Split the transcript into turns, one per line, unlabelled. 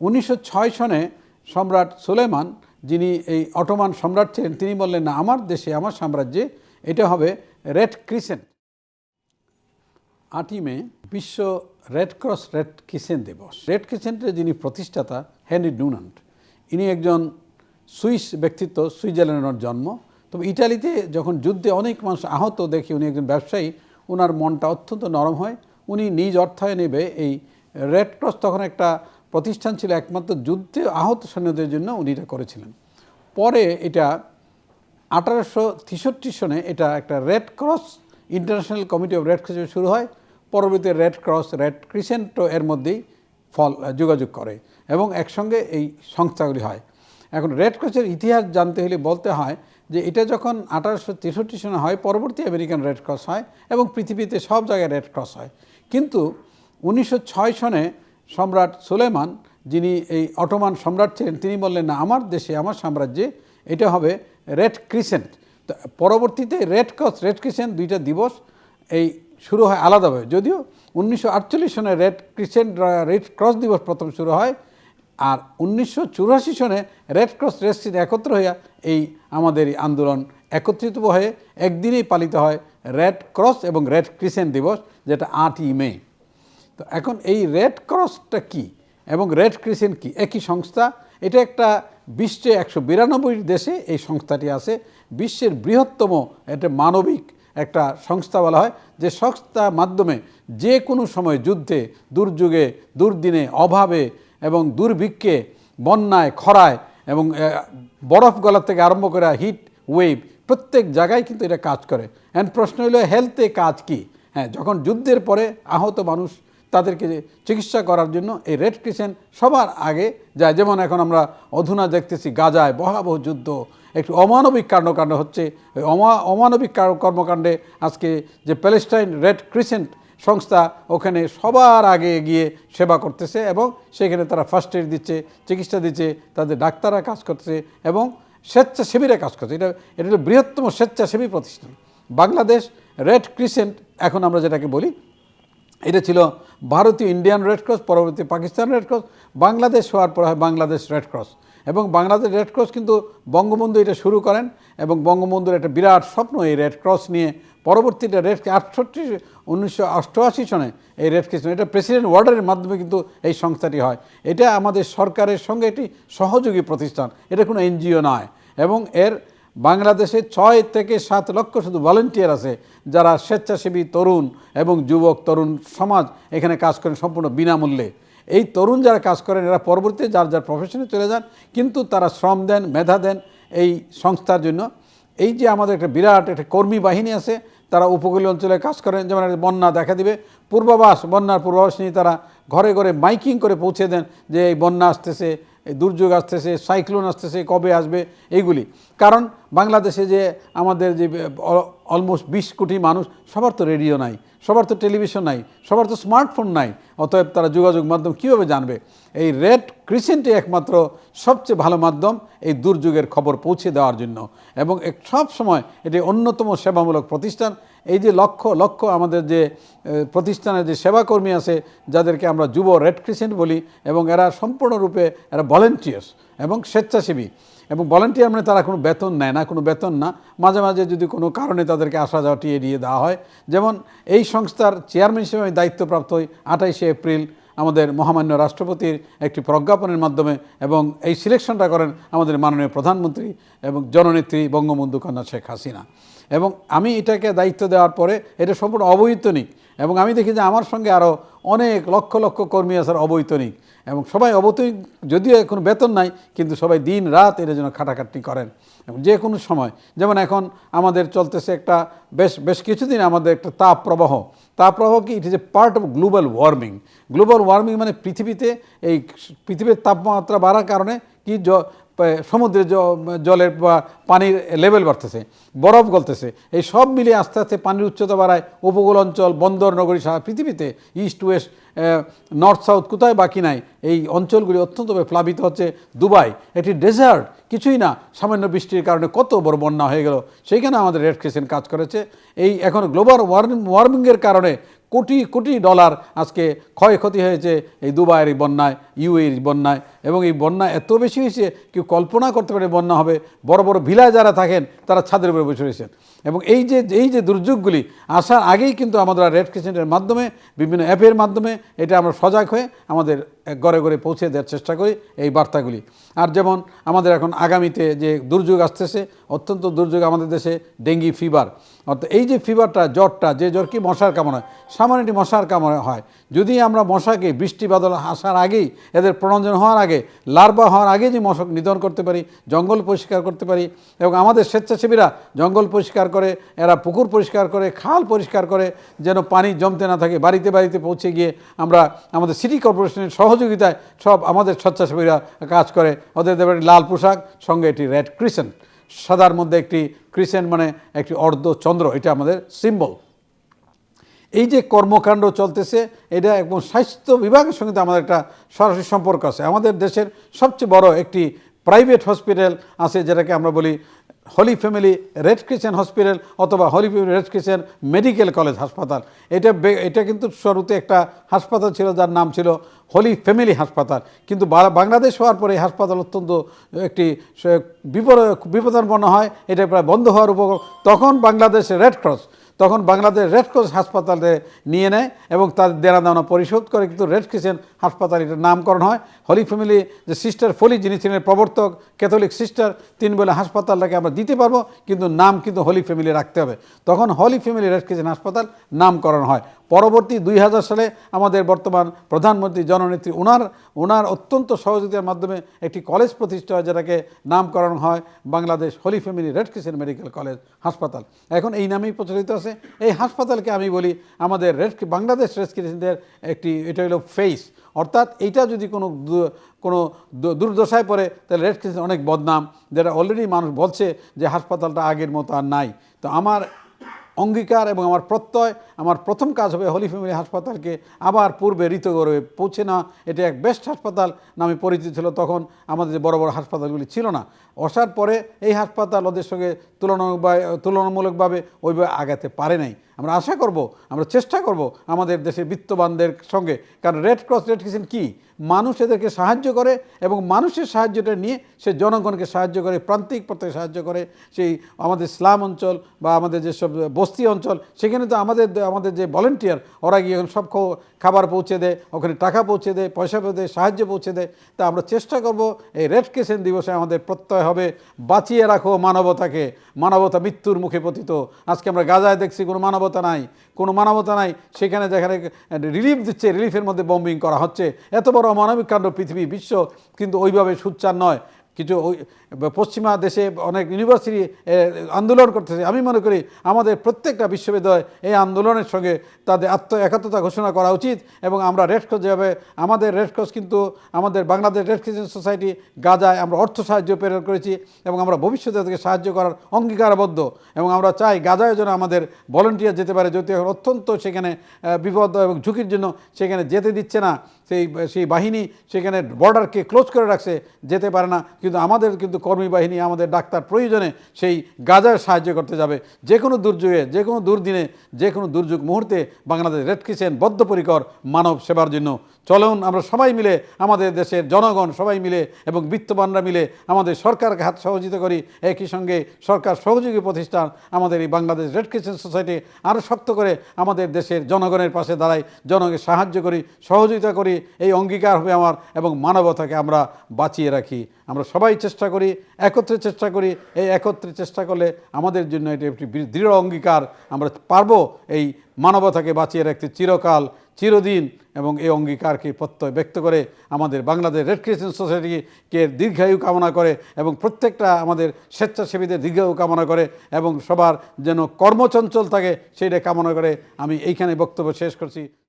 উনিশশো ছয় সনে সম্রাট সুলেমান, যিনি এই অটোমান সম্রাট ছিলেন, তিনি বললেন, না, আমার দেশে, আমার সাম্রাজ্যে এটা হবে রেড ক্রিসেন্ট। আটই মে বিশ্ব রেড ক্রস রেড কিসেন দিবস। রেড কিসেন্টের যিনি প্রতিষ্ঠাতা, হেনরি ডুনান্ট ইনি একজন সুইস ব্যক্তিত্ব, সুইজারল্যান্ডের জন্ম। তবে ইটালিতে যখন যুদ্ধে অনেক মানুষ আহত দেখে উনি একজন ব্যবসায়ী ওনার মনটা অত্যন্ত নরম হয়। উনি নিজ অর্থায়নে নেবে এই রেড ক্রস তখন একটা প্রতিষ্ঠান ছিল একমাত্র যুদ্ধে আহত সৈন্যদের জন্য উনি এটা করেছিলেন। পরে এটা আঠারোশো তেষট্টি সনে এটা একটা Red Cross International Committee of Red Cross শুরু হয়। পরবর্তীতে রেড ক্রস রেড ক্রিসেন্টো এর মধ্যেই ফল যোগাযোগ করে এবং একসঙ্গে এই সংস্থাগুলি হয়। এখন রেড ক্রসের ইতিহাস জানতে হলে বলতে হয় যে এটা যখন আঠারোশো তেষট্টি সনে হয়, পরবর্তী আমেরিকান রেড ক্রস হয় এবং পৃথিবীতে সব জায়গায় রেড ক্রস হয়। কিন্তু উনিশশো ছয় সনে সম্রাট সুলেমান, যিনি এই অটোমান সম্রাট ছিলেন, তিনি বললেন, না, আমার দেশে, আমার সাম্রাজ্যে এটা হবে রেড ক্রিসেন্ট। তো পরবর্তীতে রেড ক্রস, রেড ক্রিসেন্ট দুইটা দিবস, এই শুরু হয় আলাদাভাবে যদিও উনিশশো আটচল্লিশ সনে রেড ক্রিসেন্ট, রেড ক্রস দিবস প্রথম শুরু হয়, আর উনিশশো চুরাশি সনে রেড ক্রস, রেড ক্রিসেন্ট একত্র হইয়া এই আমাদের এই আন্দোলন একত্রিত হয়ে একদিনেই পালিত হয় রেড ক্রস এবং রেড ক্রিসেন্ট দিবস, যেটা আটই মে। তো এখন এই রেড ক্রসটা কি এবং রেড ক্রিসেন্ট কি? একই সংস্থা? এটা একটা বিশ্বে একশো বিরানব্বই দেশে এই সংস্থাটি আছে। বিশ্বের বৃহত্তম এটা মানবিক একটা সংস্থা বলা হয়। যে সংস্থার মাধ্যমে যে কোনো সময় যুদ্ধে, দুর্যোগে, দুর্দিনে, অভাবে এবং দুর্ভিক্ষে, বন্যায়, খরায় এবং বরফ গলা থেকে আরম্ভ করে হিট ওয়েভ প্রত্যেক জায়গায় কিন্তু এটা কাজ করে। অ্যান্ড প্রশ্ন হলো হেলথে কাজ কি? হ্যাঁ যখন যুদ্ধের পরে আহত মানুষ তাদেরকে চিকিৎসা করার জন্য এই রেড ক্রিসেন্ট সবার আগে যায়। যেমন এখন আমরা অধুনা দেখতেছি গাজায় ভয়াবহ যুদ্ধ। একটু অমানবিক কর্মকাণ্ড হচ্ছে। ওই অমা, অমানবিক কর্মকাণ্ডে আজকে যে প্যালেস্টাইন রেড ক্রিসেন্ট সংস্থা, ওখানে সবার আগে গিয়ে সেবা করতেছে এবং সেখানে তারা ফার্স্ট এড দিচ্ছে, চিকিৎসা দিচ্ছে, তাদের ডাক্তাররা কাজ করতেছে এবং স্বেচ্ছাসেবীরা কাজ করছে। এটা এটা হলো বৃহত্তম স্বেচ্ছাসেবী প্রতিষ্ঠান। বাংলাদেশ রেড ক্রিসেন্ট, এখন আমরা যেটাকে বলি এটা ছিল ভারতীয় ইন্ডিয়ান রেড ক্রস পরবর্তী পাকিস্তান রেড ক্রস বাংলাদেশ হওয়ার পর হয় বাংলাদেশ রেড ক্রস এবং বাংলাদেশ রেড ক্রস কিন্তু বঙ্গবন্ধু এটা শুরু করেন এবং বঙ্গবন্ধুর একটা বিরাট স্বপ্ন এই রেড ক্রস নিয়ে। পরবর্তীটা রেড আটষট্টি, উনিশশো অষ্টআশি সনে এই রেড ক্রিস এটা প্রেসিডেন্ট ওয়ার্ডারের মাধ্যমে কিন্তু এই সংস্থাটি হয়। এটা আমাদের সরকারের সঙ্গে একটি সহযোগী প্রতিষ্ঠান। এটা কোনো এনজিও নয়। এবং এর বাংলাদেশে ছয় থেকে সাত লক্ষ শুধু ভলেন্টিয়ার আছে, যারা স্বেচ্ছাসেবী তরুণ এবং যুবক, তরুণ সমাজ এখানে কাজ করেন সম্পূর্ণ বিনামূল্যে। এই তরুণ যারা কাজ করেন, এরা পরবর্তীতে যার যার প্রফেশনে চলে যান, কিন্তু তারা শ্রম দেন, মেধা দেন এই সংস্থার জন্য। এই যে আমাদের একটা বিরাট একটা কর্মী বাহিনী আছে, তারা উপকূলীয় অঞ্চলে কাজ করেন, যেমন একটা বন্যা দেখা দিবে। পূর্বাভাস, বন্যার পূর্বাভাস নিয়ে তারা ঘরে ঘরে মাইকিং করে পৌঁছে দেন যে এই বন্যা আসতেছে দুর্যোগ আসতেছে, সাইক্লোন আসতেছে, কবে আসবে, এইগুলি। কারণ বাংলাদেশে যে আমাদের যে অলমোস্ট বিশ কোটি মানুষ, সবার তো রেডিও নাই। সবার তো টেলিভিশন নাই, সবার তো স্মার্টফোন নাই, অতএব তারা যোগাযোগ মাধ্যম কীভাবে জানবে? এই রেড ক্রিসেন্টই একমাত্র সবচেয়ে ভালো মাধ্যম এই দুর্যোগের খবর পৌঁছে দেওয়ার জন্য। এবং সব সময় এটি অন্যতম সেবামূলক প্রতিষ্ঠান। এই যে লক্ষ লক্ষ আমাদের যে প্রতিষ্ঠানের যে সেবাকর্মী আছে, যাদেরকে আমরা যুব রেড ক্রিসেন্ট বলি, এবং এরা সম্পূর্ণরূপে এরা ভলেন্টিয়ার্স এবং স্বেচ্ছাসেবী। এবং ভলেন্টিয়ার মানে তারা কোনো বেতন নেয় না, কোনো বেতন না। মাঝে মাঝে যদি কোনো কারণে তাদেরকে আসা যাওয়া টিয়ে দিয়ে দেওয়া হয়। যেমন এই সংস্থার চেয়ারম্যান হিসেবে আমি দায়িত্বপ্রাপ্ত হই আঠাইশে এপ্রিল আমাদের মহামান্য রাষ্ট্রপতির একটি প্রজ্ঞাপনের মাধ্যমে এবং এই সিলেকশনটা করেন আমাদের মাননীয় প্রধানমন্ত্রী এবং জননেত্রী বঙ্গবন্ধু কন্যা শেখ হাসিনা। এবং আমি এটাকে দায়িত্ব দেওয়ার পরে এটা সম্পূর্ণ অবৈতনিক এবং আমি দেখি যে আমার সঙ্গে আরও অনেক লক্ষ লক্ষ কর্মী আছে অবৈতনিক এবং সবাই অবৈতনিক, যদিও এখন বেতন নাই, কিন্তু সবাই দিন রাত এর জন্য খাটাখাটনি করেন। এবং যে কোনো সময়, যেমন এখন আমাদের চলতেছে একটা বেশ বেশ কিছুদিন আমাদের একটা তাপ প্রবাহ। তাপ প্রবাহ কি? It is a part of global warming global warming মানে পৃথিবীতে এই পৃথিবীর তাপমাত্রা বাড়ার কারণে কি সমুদ্রের জলের বা পানির লেভেল বাড়তেছে, বরফ গলতেছে, এই সব মিলিয়ে আস্তে আস্তে পানির উচ্চতা বাড়ায় উপকূল অঞ্চল, বন্দর, নগরী সারা পৃথিবীতে ইস্ট ওয়েস্ট নর্থ সাউথ কোথায় বাকি নাই, এই অঞ্চলগুলি অত্যন্তভাবে প্লাবিত হচ্ছে দুবাই। একটি ডেজার্ট কিছুই না, সামান্য বৃষ্টির কারণে কত বড় বন্যা হয়ে গেল, সেইখানে আমাদের রেড ক্রিসেন্ট কাজ করেছে। এই এখন গ্লোবাল ওয়ার্মিং ওয়ার্মিংয়ের কারণে কোটি কোটি ডলার আজকে ক্ষয়ক্ষতি হয়েছে এই দুবাইয়ের বন্যায় ইউএর বন্যায়। এবং এই বন্যা এত বেশি হয়েছে, কেউ কল্পনা করতে পারে বন্যা হবে। বড় বড় ভিলায় যারা থাকেন, তারা ছাদের উপরে বসে রয়েছেন। এবং এই যে এই যে দুর্যোগগুলি আসার আগেই কিন্তু আমাদের রেড ক্রিসেন্টের মাধ্যমে, বিভিন্ন অ্যাপের মাধ্যমে এটা আমরা সজাগ হয়ে আমাদের ঘরে ঘরে পৌঁছে দেওয়ার চেষ্টা করি এই বার্তাগুলি। আর যেমন আমাদের এখন আগামীতে যে দুর্যোগ আসতেছে, অত্যন্ত দুর্যোগ আমাদের দেশে ডেঙ্গি ফিভার। অর্থাৎ এই যে ফিভারটা, জ্বরটা, যে জ্বর কি মশার কামড় হয়, সামান্য মশার কামড় হয়। যদি আমরা মশাকে বৃষ্টি বাদল আসার আগেই এদের প্রণঞ্জন হওয়ার আগে লার্ভা হওয়ার আগে যে মশক নিধন করতে পারি, জঙ্গল পরিষ্কার করতে পারি এবং আমাদের স্বেচ্ছাসেবীরা জঙ্গল পরিষ্কার করে, এরা পুকুর পরিষ্কার করে, খাল পরিষ্কার করে, যেন পানি জমতে না থাকে, বাড়িতে বাড়িতে পৌঁছে গিয়ে আমরা আমাদের সিটি কর্পোরেশনের সহযোগিতায় সব আমাদের স্বেচ্ছাসেবীরা কাজ করে। ওদের দেবে লাল পোশাক, সঙ্গে এটি রেড ক্রিসেন্ট। সাদার মধ্যে একটি ক্রিসেন্ট মানে একটি অর্ধ চন্দ্র এটা আমাদের সিম্বল এই যে কর্মকাণ্ড চলতেছে, এটা এবং স্বাস্থ্য বিভাগের সঙ্গে আমাদের একটা সরাসরি সম্পর্ক আছে। আমাদের দেশের সবচেয়ে বড় একটি প্রাইভেট হসপিটাল আছে, যেটাকে আমরা বলি Holy Family Red Crescent hospital অথবা Holy Family Red Crescent medical college হাসপাতাল এটা এটা কিন্তু শুরুতে একটা হাসপাতাল ছিল, যার নাম ছিল হলি ফ্যামিলি হাসপাতাল কিন্তু বাংলাদেশ হওয়ার পরে এই হাসপাতাল অত্যন্ত একটি বিপদ, বিপদাপন্ন হয়, এটা প্রায় বন্ধ হওয়ার উপর তখন বাংলাদেশ রেড ক্রস তখন বাংলাদেশ রেড ক্রস হাসপাতালে নিয়ে নেয় এবং তার দেনা দেওয়া পরিশোধ করে। কিন্তু রেড ক্রিসেন্ট হাসপাতাল এটার নামকরণ হয়। হলি ফ্যামিলি যে সিস্টার ফলি, যিনি ছিলেন প্রবর্তক, ক্যাথলিক সিস্টার, তিনি বলে হাসপাতালটাকে আমরা দিতে পারব, কিন্তু নাম কিন্তু হলি ফ্যামিলি রাখতে হবে। তখন হলি ফ্যামিলি রেড ক্রিসেন্ট হাসপাতাল নামকরণ হয়। পরবর্তী দুই হাজার সালে আমাদের বর্তমান প্রধানমন্ত্রী জননেত্রী ওনার ওনার অত্যন্ত সহযোগিতার মাধ্যমে একটি কলেজ প্রতিষ্ঠা হয়, যেটাকে নামকরণ হয় Bangladesh Holy Family Red Crescent medical college হাসপাতাল। এখন এই নামেই প্রচলিত আছে। এই হাসপাতালকে আমি বলি আমাদের রেড, বাংলাদেশ রেড একটি, এটা হলো ফেস অর্থাৎ এইটা যদি কোনো কোনো দুর্দশায় পড়ে, তাহলে রেড ক্রিসেন্ট অনেক বদনাম, যেটা অলরেডি মানুষ বলছে যে হাসপাতালটা আগের মতো আর নাই। তো আমার অঙ্গীকার এবং আমার প্রত্যয়, আমার প্রথম কাজ হবে হলি ফ্যামিলি হাসপাতালকে আবার পূর্বে ঋতগৌরবে পৌঁছে না। এটা এক বেস্ট হাসপাতাল নামে পরিচিত ছিল তখন। আমাদের যে বড় বড় হাসপাতালগুলি ছিল না। আসার পরে এই হাসপাতাল ওদের সঙ্গে তুলনা তুলনামূলকভাবে ওইভাবে আগাতে পারে নাই। আমরা আশা করব, আমরা চেষ্টা করব আমাদের দেশের বিত্তবানদের সঙ্গে। কারণ রেড ক্রস রেড ক্রিসেন্ট কী? মানুষ এদেরকে সাহায্য করে এবং মানুষের সাহায্যটা নিয়ে সে জনগণকে সাহায্য করে, প্রান্তিক পথে সাহায্য করে। সেই আমাদের ইসলাম অঞ্চল বা আমাদের যেসব বস্তি অঞ্চল, সেখানে তো আমাদের আমাদের যে ভলেন্টিয়ার ওরা গিয়ে সব খাবার পৌঁছে দেয়, ওখানে টাকা পৌঁছে দেয়, পয়সা পৌঁছে দেয়, সাহায্য পৌঁছে দেয়। তা আমরা চেষ্টা করব, এই রেড ক্রিসেন্ট দিবসে আমাদের প্রত্যয় হবে। বাঁচিয়ে রাখো মানবতাকে। মানবতা মৃত্যুর মুখে পতিত। আজকে আমরা গাজায় দেখছি কোনো মানবতা নাই, কোনো মানবতা নাই, সেখানে যেখানে রিলিফ দিচ্ছে রিলিফের মধ্যে বম্বিং করা হচ্ছে। এত বড় মানবিক কাণ্ড পৃথিবী, বিশ্ব, কিন্তু ওইভাবে সুচ্চার নয়। কিছু ওই পশ্চিমা দেশে অনেক ইউনিভার্সিটি আন্দোলন করতেছে। আমি মনে করি আমাদের প্রত্যেকটা বিশ্ববিদ্যালয় এই আন্দোলনের সঙ্গে তাদের আত্ম একাত্মতা ঘোষণা করা উচিত এবং আমরা রেডক্রস যেভাবে আমাদের রেডক্রস কিন্তু আমাদের বাংলাদেশ রেড ক্রিসেন্ট সোসাইটি গাজায় আমরা অর্থ সাহায্য প্রেরণ করেছি এবং আমরা ভবিষ্যতে তাদেরকে সাহায্য করার অঙ্গীকারবদ্ধ এবং আমরা চাই গাজায় যেন আমাদের ভলেন্টিয়ার যেতে পারে যদি এখন অত্যন্ত সেখানে বিপদ এবং ঝুঁকির জন্য সেখানে যেতে দিচ্ছে না। সেই সেই বাহিনী সেখানে বর্ডারকে ক্লোজ করে রাখছে, যেতে পারে না। কিন্তু আমাদের কিন্তু কর্মী বাহিনী আমাদের ডাক্তার প্রয়োজনে সেই গাজায় সাহায্য করতে যাবে। যে কোনো দুর্যোগে, যে কোনো দুর্দিনে, যে কোনো দুর্যোগ মুহূর্তে বাংলাদেশ রেড ক্রিসেন্ট বদ্ধপরিকর মানব সেবার জন্য চলুন আমরা সবাই মিলে আমাদের দেশের জনগণ সবাই মিলে এবং বিত্তবানরা মিলে আমাদের সরকারকে হাত সহযোগিতা করি। একই সঙ্গে সরকার সহযোগী প্রতিষ্ঠান আমাদের এই বাংলাদেশ রেড ক্রিসেন্ট সোসাইটি আরও শক্ত করে আমাদের দেশের জনগণের পাশে দাঁড়াই জনগণকে সাহায্য করি, সহযোগিতা করি। এই অঙ্গীকার হবে আমার এবং মানবতাকে আমরা বাঁচিয়ে রাখি। আমরা সবাই চেষ্টা করি, একত্রে চেষ্টা করি। এই একত্রে চেষ্টা করলে আমাদের জন্য এটি একটি দৃঢ় অঙ্গীকার। আমরা পারব এই মানবতাকে বাঁচিয়ে রাখতে চিরকাল চিরদিন এবং এই অঙ্গীকারকে প্রত্যয় ব্যক্ত করে আমাদের বাংলাদেশ রেড ক্রিসেন্ট সোসাইটিকে দীর্ঘায়ু কামনা করে এবং প্রত্যেকটা আমাদের স্বেচ্ছাসেবীদের দীর্ঘায়ু কামনা করে এবং সবার যেন কর্মচঞ্চল থাকে সেইটা কামনা করে আমি এইখানে বক্তব্য শেষ করছি।